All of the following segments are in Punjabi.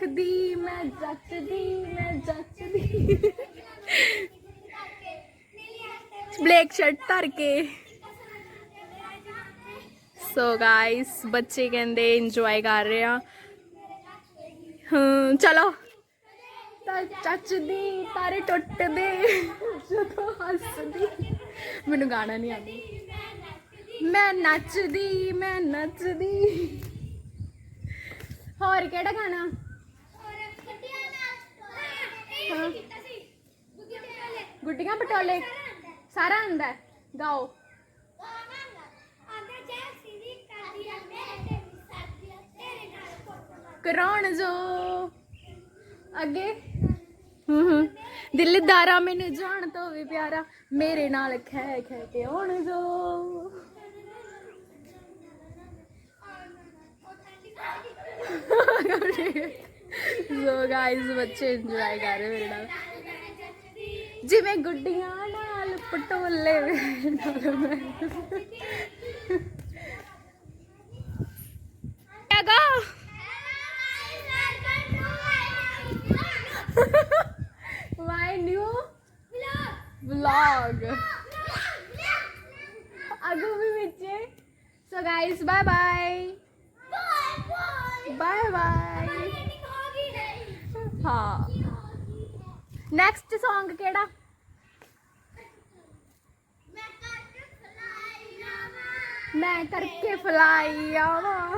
ਜੱਚਦੀ ਮੈਂ ਜੱਚਦੀ ਮੈਂ ਜੱਚਦੀ। ਬਲੈਕ ਸ਼ਰਟ ਧਰ ਕੇ। ਸੋ ਗਾਇਸ ਬੱਚੇ ਕਹਿੰਦੇ ਇੰਜੋਏ ਕਰ ਰਹੇ ਆ। ਹਾਂ ਚਲੋ। ਤਾਂ ਚੱਚਦੀ ਤਾਰੇ ਟੁੱਟਦੇ, ਜਦੋਂ ਹੱਸਦੀ। ਮੈਨੂੰ ਗਾਣਾ ਨਹੀਂ ਆਉਂਦਾ। ਮੈਂ ਨੱਚਦੀ ਮੈਂ ਨੱਚਦੀ। ਹੋਰ ਕਿਹੜਾ ਗਾਣਾ? ਗੁੱਡੀਆਂ ਪਟੋਲੇ। ਸਾਰਾ ਆਂਦਾ ਹੈ। ਗਾਓ ਕਰਾਉਣ ਜੋ। ਅੱਗੇ। ਹੂੰ ਹੂੰ। ਦਿਲਦਾਰਾ ਮੈਨੂੰ ਜਾਣ ਤੋਂ ਵੀ ਪਿਆਰਾ। ਮੇਰੇ ਨਾਲ ਖੈ ਖੈ ਕੇ ਆਉਣ ਜੋ। ਸੋ ਗਾਇਸ ਬੱਚੇ ਇੰਜੋਏ ਕਰ ਰਹੇ ਮੇਰੇ ਨਾਲ ਜਿਵੇਂ ਗੁੱਡੀਆਂ ਨਾਲ ਪਟੋਲੇ ਨਾਲ ਮੈਂ ਗਾ ਮਾਈ ਨਿਊ ਵਲੌਗ ਅਗੂ ਵੀ ਵਿੱਚ so guys bye bye bye bye ਹਾਂ। ਨੈਕਸਟ Song ਕਿਹੜਾ? ਮੈਂ ਕਰਕੇ ਫਲਾਈ ਆਵਾਂ।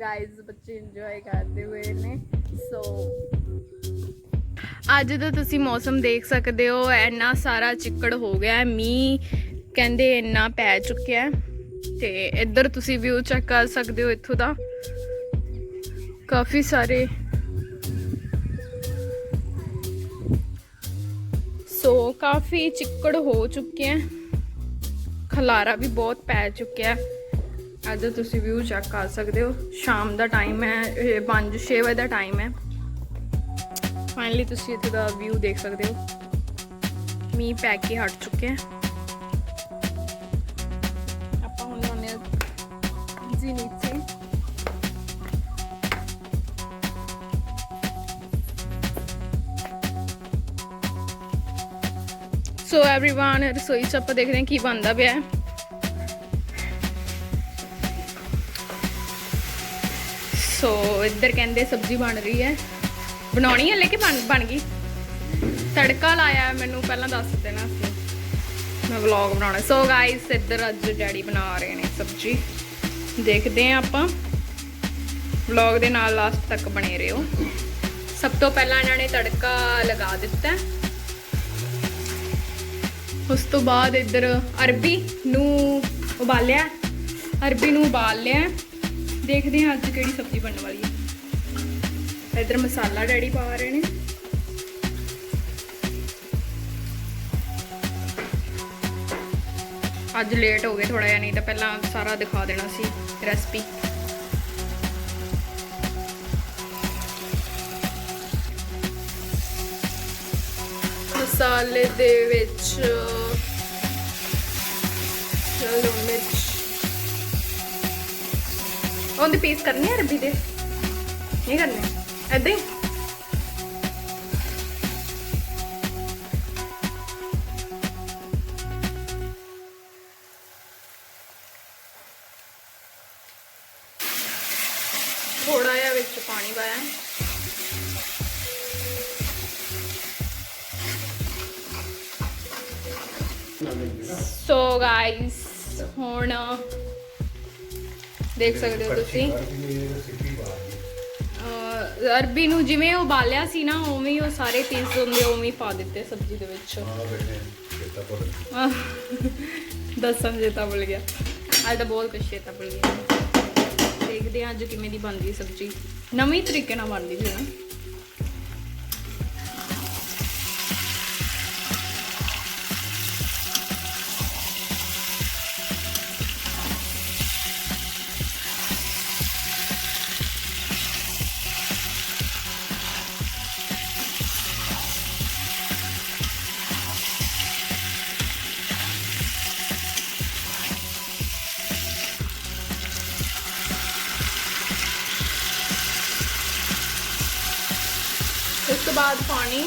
ਗਾਇਸ ਬੱਚੇ ਇੰਜੋਏ ਕਰਦੇ ਹੋਏ ਨੇ ਸੋ ਅੱਜ ਦਾ ਤੁਸੀਂ ਮੌਸਮ ਦੇਖ ਸਕਦੇ ਹੋ, ਇੰਨਾ ਸਾਰਾ ਚਿੱਕੜ ਹੋ ਗਿਆ ਹੈ, ਮੀਂਹ ਕਹਿੰਦੇ ਇੰਨਾ ਪੈ ਚੁੱਕਿਆ ਤੇ ਇੱਧਰ ਤੁਸੀਂ ਵਿਊ ਚੈੱਕ ਕਰ ਸਕਦੇ ਹੋ ਇੱਥੋਂ ਦਾ। ਕਾਫੀ ਸਾਰੇ। ਸੋ ਕਾਫੀ ਚਿੱਕੜ ਹੋ ਚੁੱਕੇ ਹੈ। ਖਲਾਰਾ ਵੀ ਬਹੁਤ ਪੈ ਚੁੱਕਿਆ ਹੈ। ਅੱਜ ਤੁਸੀਂ ਵਿਊ ਚੈੱਕ ਕਰ ਸਕਦੇ ਹੋ। ਸ਼ਾਮ ਦਾ ਟਾਈਮ ਹੈ 5-6 ਵਜੇ ਦਾ ਟਾਈਮ ਹੈ। ਫਾਈਨਲੀ ਤੁਸੀਂ ਇੱਥੇ ਦਾ ਵਿਊ ਦੇਖ ਸਕਦੇ ਹੋ। ਮੀਂਹ ਪੈ ਕੇ ਹਟ ਚੁੱਕਿਆ ਹੈ। ਜੀ ਨੀਚੇ ਸੋ एवरीवन ਰਸੋਈ ਚ ਆਪਾਂ ਦੇਖਦੇ ਹਾਂ ਕੀ ਬਣਦਾ ਪਿਆ ਹੈ ਸੋ ਇੱਧਰ ਕਹਿੰਦੇ ਸਬਜ਼ੀ ਬਣ ਰਹੀ ਹੈ ਬਣਾਉਣੀ ਹੈ ਲੇਕਿਨ ਬਣ ਬਣ ਗਈ ਤੜਕਾ ਲਾਇਆ ਮੈਨੂੰ ਪਹਿਲਾਂ ਦੱਸ ਦੇਣਾ ਸੀ ਮੈਂ ਵਲੌਗ ਬਣਾਉਣਾ ਸੋ ਗਾਇਸ ਇੱਧਰ ਅੱਜ ਡੈਡੀ ਬਣਾ ਰਹੇ ਨੇ ਸਬਜ਼ੀ ਦੇਖਦੇ ਹਾਂ ਆਪਾਂ। ਵਲੌਗ ਦੇ ਨਾਲ ਲਾਸਟ ਤੱਕ ਬਣੇ ਰਹੋ। ਸਭ ਤੋਂ ਪਹਿਲਾਂ ਇਹਨਾਂ ਨੇ ਤੜਕਾ ਲਗਾ ਦਿੱਤਾ। ਉਸ ਤੋਂ ਬਾਅਦ ਇੱਧਰ ਅਰਬੀ ਨੂੰ ਉਬਾਲਿਆ। ਅਰਬੀ ਨੂੰ ਉਬਾਲ ਲਿਆ। ਦੇਖਦੇ ਹਾਂ ਅੱਜ ਕਿਹੜੀ ਸਬਜ਼ੀ ਬਣਨ ਵਾਲੀ ਹੈ। ਇੱਧਰ ਮਸਾਲਾ ਡੈਡੀ ਪਾ ਰਹੇ ਨੇ। ਅੱਜ ਲੇਟ ਹੋ ਗਏ ਥੋੜਾ ਜਿਹਾ, ਨਹੀਂ ਤਾਂ ਪਹਿਲਾਂ ਸਾਰਾ ਦਿਖਾ ਦੇਣਾ ਸੀ ਰੈਸਪੀ ਮਸਾਲੇ ਦੇ ਵਿੱਚ ਚਲੋ ਮਿਰਚ। ਉਹਦੇ ਪੀਸ ਕਰਨੇ ਆ ਅਰਬੀ ਦੇ? ਨਹੀਂ ਕਰਨੇ? ਐਦਾਂ ਹੀ? ਥੋੜਾ ਜਿਹਾ ਵਿੱਚ ਪਾਣੀ ਪਾਇਆ। ਸੋ ਗਾਇਸ ਹੁਣ ਦੇਖ ਸਕਦੇ ਹੋ ਤੁਸੀਂ। ਅਰਬੀ ਨੂੰ ਜਿਵੇਂ ਉਬਾਲਿਆ ਸੀ ਨਾ ਉਵੇਂ ਹੀ ਉਹ ਸਾਰੇ ਪੀਸ ਹੁੰਦੇ ਉਵੇਂ ਹੀ ਪਾ ਦਿੱਤੇ ਸਬਜ਼ੀ ਦੇ ਵਿੱਚ। ਆਹ, ਦੱਸਣ ਜੇ ਤਾਂ ਭੁੱਲ ਗਿਆ। ਅੱਜ ਤਾਂ ਬਹੁਤ ਕੁਛ ਚੇਤਾ ਭੁੱਲ ਗਿਆ। ਦੇਖਦੇ ਹਾਂ ਅੱਜ ਕਿਵੇਂ ਦੀ ਬਣਦੀ ਸਬਜ਼ੀ। ਨਵੇਂ ਤਰੀਕੇ ਨਾਲ ਬਣਦੀ ਸੀ ਨਾ ਤੋਂ ਬਾਅਦ ਪਾਣੀ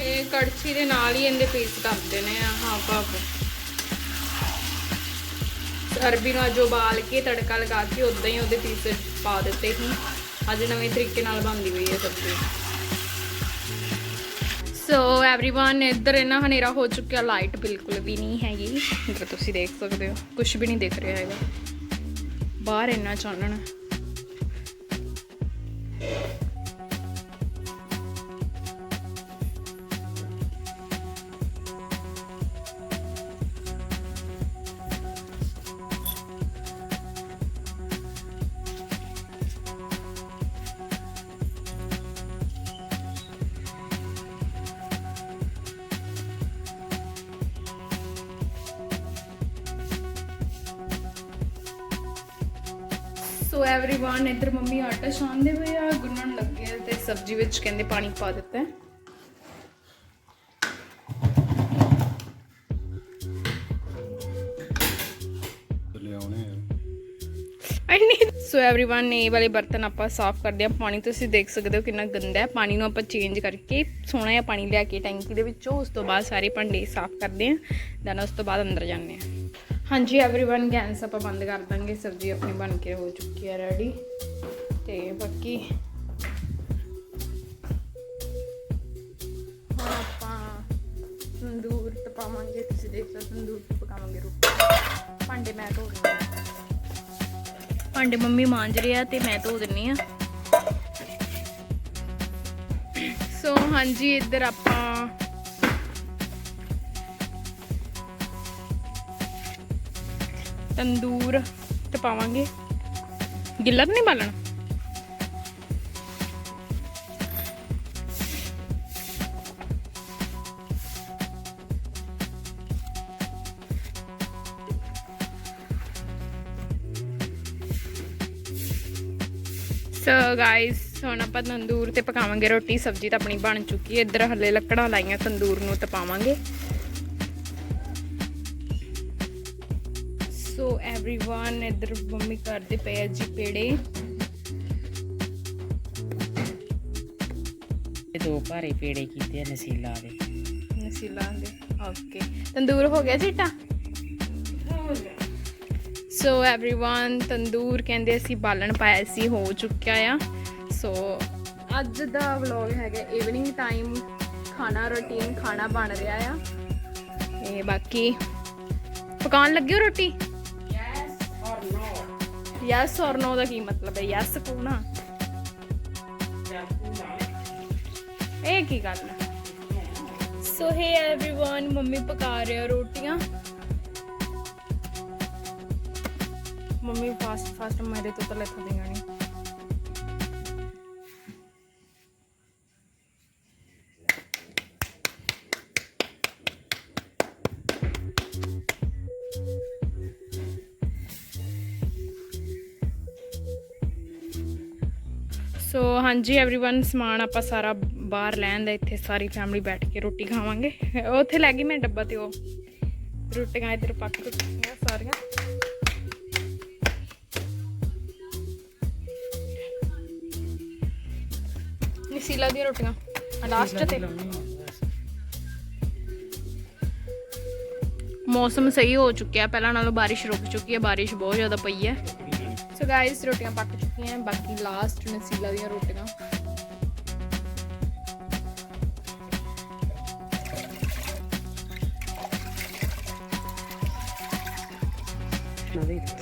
ਇਹ ਕੜਛੀ ਦੇ ਨਾਲ ਹੀ ਇਹਦੇ ਪੀਸ ਕਰ ਦੇਣੇ ਆ ਹਾਂ ਪਾਪ ਅਰਬੀ ਨੂੰ ਅੱਜ ਉਬਾਲ ਕੇ ਤੜਕਾ ਲਗਾ ਕੇ ਉਦਾਂ ਹੀ ਉਹਦੇ ਪੀਸ ਪਾ ਦਿੱਤੇ ਸੀ ਅੱਜ ਨਵੇਂ ਤਰੀਕੇ ਨਾਲ ਬਣਦੀ ਪਈ ਹੈ ਸਬਜ਼ੀ ਸੋ एवरीवन ਇੱਧਰ ਇਹਨਾਂ ਹਨੇਰਾ ਹੋ ਚੁੱਕਿਆ ਲਾਈਟ ਬਿਲਕੁਲ ਵੀ ਨਹੀਂ ਹੈਗੀ ਇੱਧਰ ਤੁਸੀਂ ਦੇਖ ਸਕਦੇ ਹੋ ਕੁਝ ਵੀ ਨਹੀਂ ਦਿਖ ਰਿਹਾ ਹੈਗਾ ਬਾਹਰ ਇੰਨਾ ਚਾਨਣ। ਸੋ एवरीवन ਇੱਧਰ ਮੰਮੀ ਆਟਾ ਛਾਣਦੇ ਪਏ ਆ ਗੁੰਨਣ ਲੱਗੇ ਆ ਤੇ ਸਬਜ਼ੀ ਵਿੱਚ ਕਹਿੰਦੇ ਪਾਣੀ ਪਾ ਦਿੱਤਾ ਹੈ ਲਿਆਉਣੇ ਆ ਐਨੀ ਸੋ एवरीवन ਇਹ ਵਾਲੇ ਬਰਤਨ ਆਪਾਂ ਸਾਫ਼ ਕਰਦੇ ਆ ਪਾਣੀ ਤੁਸੀਂ ਦੇਖ ਸਕਦੇ ਹੋ ਕਿੰਨਾ ਗੰਦਾ ਹੈ ਪਾਣੀ ਨੂੰ ਆਪਾਂ ਚੇਂਜ ਕਰਕੇ ਸੋਹਣਾ ਜਿਹਾ ਪਾਣੀ ਲਿਆ ਕੇ ਟੈਂਕੀ ਦੇ ਵਿੱਚੋਂ ਉਸ ਤੋਂ ਬਾਅਦ ਸਾਰੇ ਭਾਂਡੇ ਸਾਫ਼ ਕਰਦੇ ਆ ਦੈਨ ਉਸ ਤੋਂ ਬਾਅਦ ਅੰਦਰ ਜਾਂਦੇ ਆ ਹਾਂਜੀ एवरीवन ਗੈਸ ਆਪਾਂ ਬੰਦ ਕਰ ਦਾਂਗੇ ਸਬਜ਼ੀ ਆਪਣੀ ਬਣ ਕੇ ਹੋ ਚੁੱਕੀ ਹੈ ਰੈਡੀ ਤੇ ਬਾਕੀ ਹੁਣ ਆਪਾਂ ਤੰਦੂਰ ਤਪਾਵਾਂਗੇ ਤੁਸੀਂ ਦੇਖ ਸਕਦੇ ਹੋ ਤੰਦੂਰ ਤੇ ਪਕਾਵਾਂਗੇ ਰੋਟੀ ਭਾਂਡੇ ਮੈਂ ਧੋ ਰਹੀ ਹਾਂ ਭਾਂਡੇ ਮੰਮੀ ਮਾਂਜ ਰਿਹਾ ਤੇ ਮੈਂ ਧੋ ਦਿੰਨੀ ਆ ਸੋ ਹਾਂਜੀ ਇੱਧਰ ਆਪਾਂ ਤੰਦੂਰ ਤੇ ਪਾਵਾਂਗੇ। ਗਿੱਲਾ ਤਾਂ ਨਹੀਂ ਬਾਲਣਾ? ਸੋ ਗਾਇਸ ਹੁਣ ਆਪਾਂ ਤੰਦੂਰ ਤੇ ਪਕਾਵਾਂਗੇ ਰੋਟੀ। ਸਬਜ਼ੀ ਤਾਂ ਆਪਣੀ ਬਣ ਚੁੱਕੀ ਹੈ। ਇੱਧਰ ਹੱਲੇ ਲੱਕੜਾਂ ਲਾਈਆਂ ਤੰਦੂਰ ਨੂੰ ਤਪਾਵਾਂਗੇ एवरीवन ਇੱਧਰ ਮੰਮੀ ਕਰਦੇ ਪਏ ਆ ਜੀ ਪੇੜੇ ਇਹ ਦੋ ਭਾਰੇ ਪੇੜੇ ਕੀਤੇ ਆ ਨਸੀਲਾ ਦੇ ਨਸੀਲਾ ਦੇ ਓਕੇ ਤੰਦੂਰ ਹੋ ਗਿਆ ਸੀਟਾ ਸੋ एवरीवन ਤੰਦੂਰ ਕਹਿੰਦੇ ਅਸੀਂ ਬਾਲਣ ਪਾਇਆ ਸੀ ਹੋ ਚੁੱਕਿਆ ਆ ਸੋ ਅੱਜ ਦਾ ਵਲੌਗ ਹੈਗਾ ਈਵਨਿੰਗ ਟਾਈਮ ਖਾਣਾ ਰੁਟੀਨ ਖਾਣਾ ਬਣ ਰਿਹਾ ਆ ਤੇ ਬਾਕੀ ਪਕਾਉਣ ਲੱਗੇ ਹੋ ਰੋਟੀ ਯੈਸ ਔਰ ਨੋ ਦਾ ਕੀ ਮਤਲਬ ਹੈ ਯੈਸ ਕੋਣਾ ਇਹ ਕੀ ਗੱਲ ਹੈ ਸੋ ਹੇ एवरीवन ਮੰਮੀ ਪਕਾ ਰਹੇ ਆ ਰੋਟੀਆਂ ਮੰਮੀ ਫਾਸਟ ਫਾਸਟ ਮੇਰੇ ਤੋਂ ਤਾਂ ਲੱਥ ਦੇਗਾ ਨਹੀਂ ਸੋ ਹਾਂਜੀ एवरीवन ਸਮਾਨ ਆਪਾਂ ਸਾਰਾ ਬਾਹਰ ਲੈਣ ਦਾ ਇੱਥੇ ਸਾਰੀ ਫੈਮਿਲੀ ਬੈਠ ਕੇ ਰੋਟੀ ਖਾਵਾਂਗੇ ਉੱਥੇ ਲੈ ਗਈ ਮੈਂ ਡੱਬਾ ਤੇ ਉਹ ਰੋਟੀਆਂ ਇੱਧਰ ਪੱਕ ਚੁੱਕੀਆਂ ਸਾਰੀਆਂ ਨਸੀਲਾ ਦੀਆਂ ਰੋਟੀਆਂ ਲਾਸਟ ਤੇ ਮੌਸਮ ਸਹੀ ਹੋ ਚੁੱਕਿਆ ਪਹਿਲਾਂ ਨਾਲੋਂ ਬਾਰਿਸ਼ ਰੁਕ ਚੁੱਕੀ ਹੈ ਬਾਰਿਸ਼ ਬਹੁਤ ਜ਼ਿਆਦਾ ਪਈ ਹੈ ਸੋ ਗਾਇਸ ਰੋਟੀਆਂ ਪੱਕ ਚੁੱਕੀਆਂ ਬਾਕੀ ਲਾਸਟ ਨਸੀਲਾ ਦੀਆਂ ਰੋਟੀਆਂ।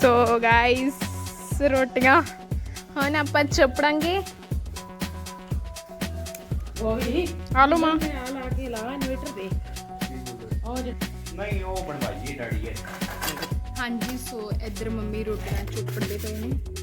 ਸੋ ਗਾਇਸ ਰੋਟੀਆਂ। ਹੁਣ ਆਪਾਂ ਚਪੜਾਂਗੇ। ਉਹ। ਵੀ ਆ ਲਓ ਮਾਂ ਆ ਲਾ ਕੇ ਲਾ ਇਨਵੇਟਰ ਦੇ ਜੇ। ਨਹੀਂ ਉਹ ਬਣਵਾਈਏ ਡੈਡੀ ਹੈ ਹਾਂਜੀ ਸੋ ਇੱਧਰ ਮੰਮੀ ਰੋਟੀਆਂ ਚੁੱਪੜਦੇ ਪਏ ਨੇ।